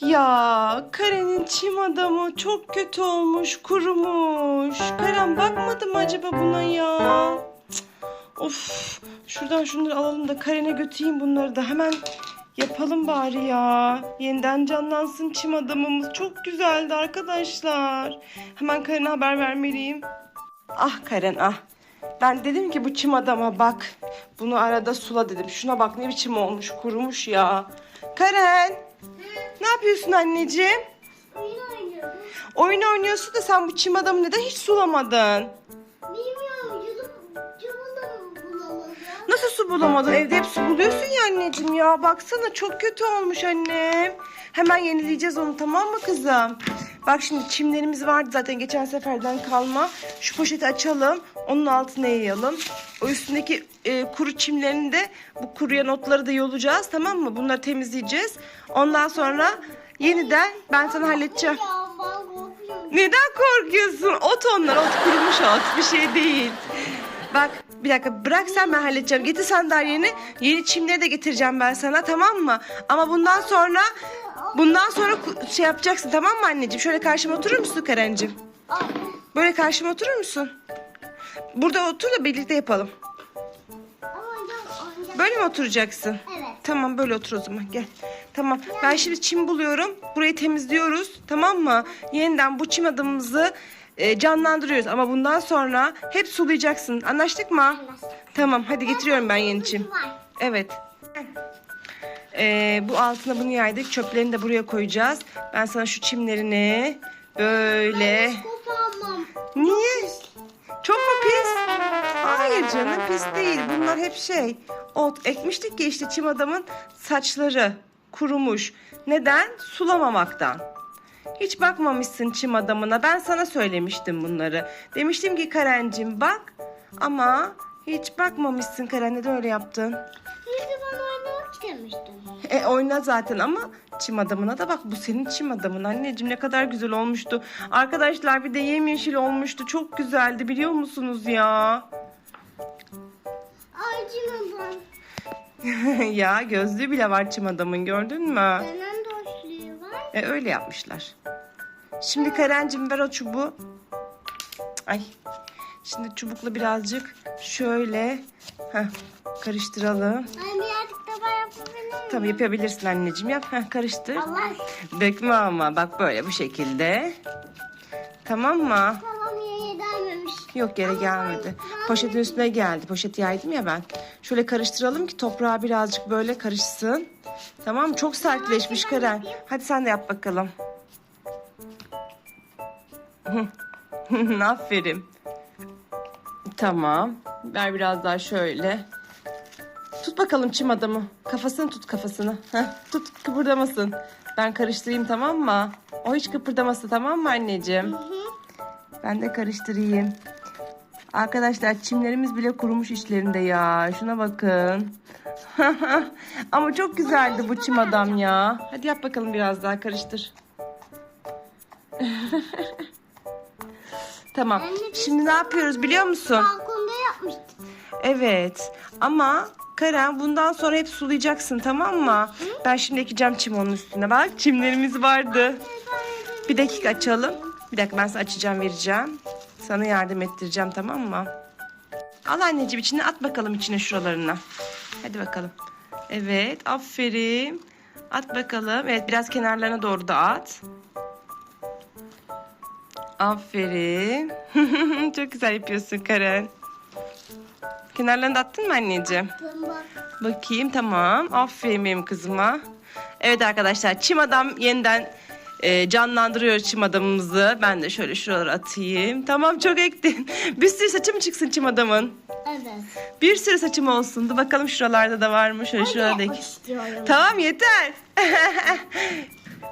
Ya Karen'in çim adamı çok kötü olmuş, kurumuş. Karen bakmadı mı acaba buna ya? Cık, Of, şuradan şunları alalım da Karen'e götüreyim bunları da hemen yapalım bari ya. Yeniden canlansın çim adamımız. Çok güzeldi arkadaşlar. Hemen Karen'e haber vermeliyim. Ah Karen ah. Ben dedim ki bu çim adama bak. Bunu arada sula dedim. Şuna bak ne biçim olmuş kurumuş ya. Karen. Ne yapıyorsun anneciğim? Oyun oynuyorum. Oyun oynuyorsun da sen bu çim adamı neden hiç sulamadın? Bilmiyorum. Yudum, bulamadım. Nasıl su bulamadın? Evde hep su buluyorsun ya anneciğim ya. Baksana çok kötü olmuş annem. Hemen yenileyeceğiz onu tamam mı kızım? Bak şimdi çimlerimiz vardı zaten geçen seferden kalma. Şu poşeti açalım. Onun altına yayalım. O üstündeki e, kuru çimlerini de bu kuruyan otları da yolacağız tamam mı? Bunları temizleyeceğiz. Ondan sonra yeniden ben sana halledeceğim. Neden korkuyorsun? Ot onlar, ot kurumuş ot. Bir şey değil. Bak bir dakika bırak sen ben halledeceğim. Getir sandalyeni. Yeni çimleri de getireceğim ben sana tamam mı? Ama bundan sonra bundan sonra şey yapacaksın tamam mı anneciğim? Şöyle karşıma oturur musun Karencim? Böyle karşıma oturur musun? Burada otur da birlikte yapalım. Böyle mi oturacaksın? Evet. Tamam böyle otur o zaman gel. Tamam ben şimdi çim buluyorum. Burayı temizliyoruz tamam mı? Yeniden bu çim adımımızı e, canlandırıyoruz. Ama bundan sonra hep sulayacaksın. Anlaştık mı? Anlaştık. Tamım hadi getiriyorum ben yeni çim. Evet. Ee, bu altına bunu yaydık. Çöplerini de buraya koyacağız. Ben sana şu çimlerini böyle... Niye? Çok mu pis? Hayır canım pis değil. Bunlar hep şey. Ot ekmiştik ya işte çim adamın saçları kurumuş. Neden? Sulamamaktan. Hiç bakmamışsın çim adamına. Ben sana söylemiştim bunları. Demiştim ki Karencim bak. Ama hiç bakmamışsın Karen. Neden öyle yaptın? E oyna zaten ama çim adamına da bak bu senin çim adamın anneciğim ne kadar güzel olmuştu. Arkadaşlar bir de yemyeşil olmuştu çok güzeldi biliyor musunuz ya? Acımı ben. ya gözlüğü bile var çim adamın gördün mü? Neden doşluğu var? E öyle yapmışlar. Şimdi Karencim ver o çubuğu. Ay. Şimdi çubukla birazcık şöyle heh, karıştıralım. Ben Tabii yapabilirsin anneciğim yap. Heh, karıştır. Allah Dökme ama bak böyle bu şekilde. Tamam mı? tamam yere gelmemiş. Yok yere gelmedi. Poşetin üstüne geldi. Poşeti yaydım ya ben. Şöyle karıştıralım ki toprağa birazcık böyle karışsın. Tamam mı? Çok sertleşmiş Karen. Hadi sen de yap bakalım. Aferin. Tamam. Ver biraz daha şöyle. Tut bakalım çim adamı. Kafasını tut kafasını. Heh, tut kıpırdamasın. Ben karıştırayım tamam mı? O hiç kıpırdamasın tamam mı anneciğim? Ben de karıştırayım. Arkadaşlar çimlerimiz bile kurumuş içlerinde ya. Şuna bakın. Ama çok güzeldi bu çim adam ya. Hadi yap bakalım biraz daha karıştır. tamam. Şimdi ne yapıyoruz biliyor musun? Balkonda yapmıştık. Evet. Ama Karen bundan sonra hep sulayacaksın tamam mı? Ben şimdi ekeceğim çim onun üstüne. Bak çimlerimiz vardı. Bir dakika açalım. Bir dakika ben sana açacağım vereceğim. Sana yardım ettireceğim tamam mı? Al anneciğim içine at bakalım içine şuralarına. Hadi bakalım. Evet aferin. At bakalım. Evet biraz kenarlarına doğru da at. Aferin. Çok güzel yapıyorsun Karen. Kenarlarını da attın mı anneciğim? Bakayım tamam. Aferin benim kızıma. Evet arkadaşlar çim adam yeniden e, canlandırıyor çim adamımızı. Ben de şöyle şuralara atayım. Tamam çok ektin. Bir sürü saçı mı çıksın çim adamın? Evet. Bir sürü saçım olsun. Dur bakalım şuralarda da var mı? Şöyle ek. istiyorum. Tamam yeter.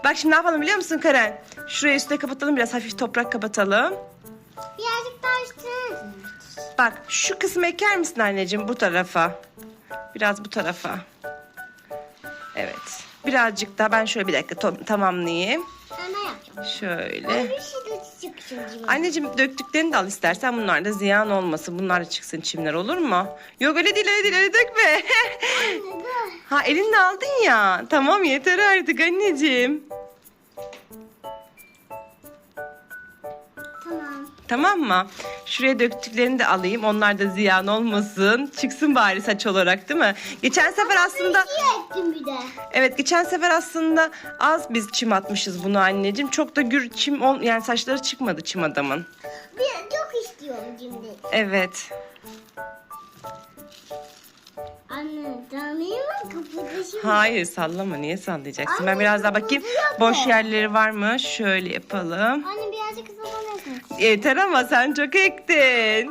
Bak şimdi ne yapalım biliyor musun Karen? Şurayı üstüne kapatalım biraz hafif toprak kapatalım. Birazcık daha üstüne. Bak şu kısmı eker misin anneciğim bu tarafa? Biraz bu tarafa. Evet. Birazcık daha ben şöyle bir dakika tamamlayayım. Ben de yapacağım. Şöyle. Bir şey de. Anneciğim döktüklerini de al istersen bunlar da ziyan olmasın. Bunlar da çıksın çimler olur mu? Yok öyle değil öyle değil öyle dökme. Anne dur. ha elinle aldın ya. Tamam yeter artık anneciğim. Tamam mı? Şuraya döktüklerini de alayım. Onlar da ziyan olmasın. Çıksın bari saç olarak değil mi? Geçen sefer aslında İyi ettin bir de. evet geçen sefer aslında az biz çim atmışız bunu anneciğim. Çok da gür çim ol yani saçları çıkmadı çim adamın. Bir, çok istiyorum şimdi. Evet. Anne tanıyayım mı? Kapıda şimdi. Hayır sallama niye sallayacaksın? Ben Anne, biraz daha bakayım. Boş yerleri var mı? Şöyle yapalım. Anne birazcık hızlanırsın. Yeter ama sen çok ektin.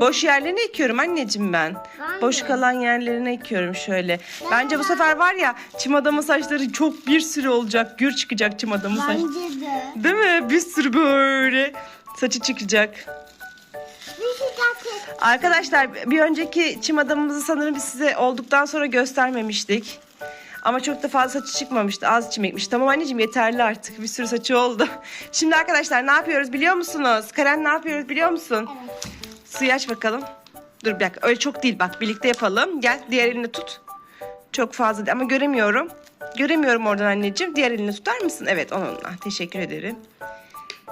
Boş yerlerini ekiyorum anneciğim ben. Ben Boş de. kalan yerlerine ekiyorum şöyle. Bence bu sefer var ya çim adamın saçları çok bir sürü olacak. Gür çıkacak çim adamın saçları. Bence de. Değil mi? Bir sürü böyle saçı çıkacak. Şey. Arkadaşlar bir önceki çim adamımızı sanırım biz size olduktan sonra göstermemiştik. Ama çok da fazla saçı çıkmamıştı. Az çim ekmiş. Tamam anneciğim yeterli artık. Bir sürü saçı oldu. Şimdi arkadaşlar ne yapıyoruz biliyor musunuz? Karen ne yapıyoruz biliyor musun? Evet. Suyu aç bakalım. Dur bir dakika. Öyle çok değil bak. Birlikte yapalım. Gel diğer elini tut. Çok fazla değil ama göremiyorum. Göremiyorum oradan anneciğim. Diğer elini tutar mısın? Evet onunla. Teşekkür ederim.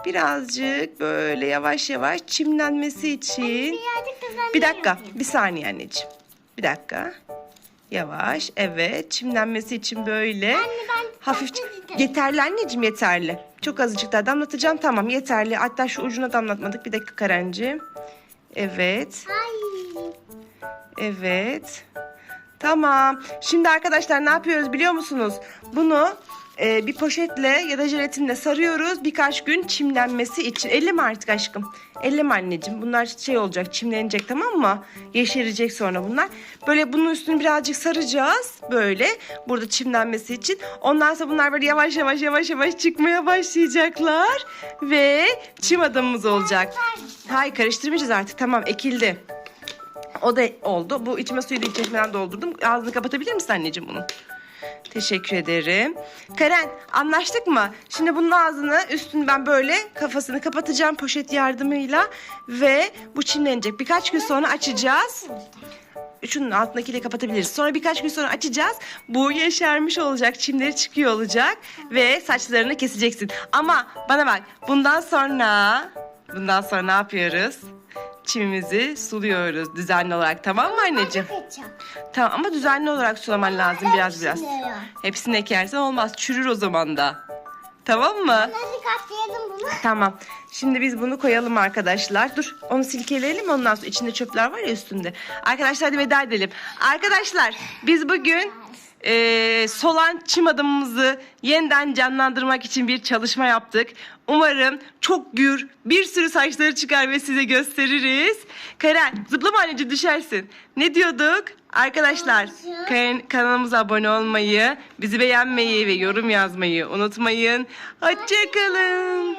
Birazcık böyle yavaş yavaş çimlenmesi için. Bir dakika. Bir saniye anneciğim. Bir dakika. Yavaş. Evet. Çimlenmesi için böyle. Anne ben Hafif tatlı istedim. yeterli anneciğim yeterli. Çok azıcık daha damlatacağım tamam yeterli. Hatta şu ucuna damlatmadık. Bir dakika Karencim. Evet. Ay. Evet. Tamam. Şimdi arkadaşlar ne yapıyoruz biliyor musunuz? Bunu e, bir poşetle ya da jelatinle sarıyoruz birkaç gün çimlenmesi için. Elleme artık aşkım. Elleme anneciğim. Bunlar şey olacak çimlenecek tamam mı? Yeşerecek sonra bunlar. Böyle bunun üstünü birazcık saracağız. Böyle burada çimlenmesi için. Ondan sonra bunlar böyle yavaş yavaş yavaş yavaş çıkmaya başlayacaklar. Ve çim adamımız olacak. Hayır karıştırmayacağız artık tamam ekildi. O da oldu. Bu içme suyu da içmeden doldurdum. Ağzını kapatabilir misin anneciğim bunun? Teşekkür ederim. Karen anlaştık mı? Şimdi bunun ağzını üstünü ben böyle kafasını kapatacağım poşet yardımıyla ve bu çimlenecek. Birkaç gün sonra açacağız. Şunun altındakiyle kapatabiliriz. Sonra birkaç gün sonra açacağız. Bu yeşermiş olacak. Çimleri çıkıyor olacak. Ve saçlarını keseceksin. Ama bana bak. Bundan sonra... Bundan sonra ne yapıyoruz? Çimimizi suluyoruz düzenli olarak. Tamam mı anneciğim? Tamam ama düzenli olarak sulaman lazım biraz biraz. Hepsini ekersen olmaz. Çürür o zaman da. Tamam mı? Hadi katlayalım bunu. Tamam. Şimdi biz bunu koyalım arkadaşlar. Dur onu silkeleyelim ondan sonra içinde çöpler var ya üstünde. Arkadaşlar hadi veda edelim. Arkadaşlar biz bugün eee, solan çim adamımızı yeniden canlandırmak için bir çalışma yaptık. Umarım çok gür bir sürü saçları çıkar ve size gösteririz. Karen zıplama anneciğim düşersin. Ne diyorduk? Arkadaşlar kan- kanalımıza abone olmayı, bizi beğenmeyi ve yorum yazmayı unutmayın. Hoşçakalın.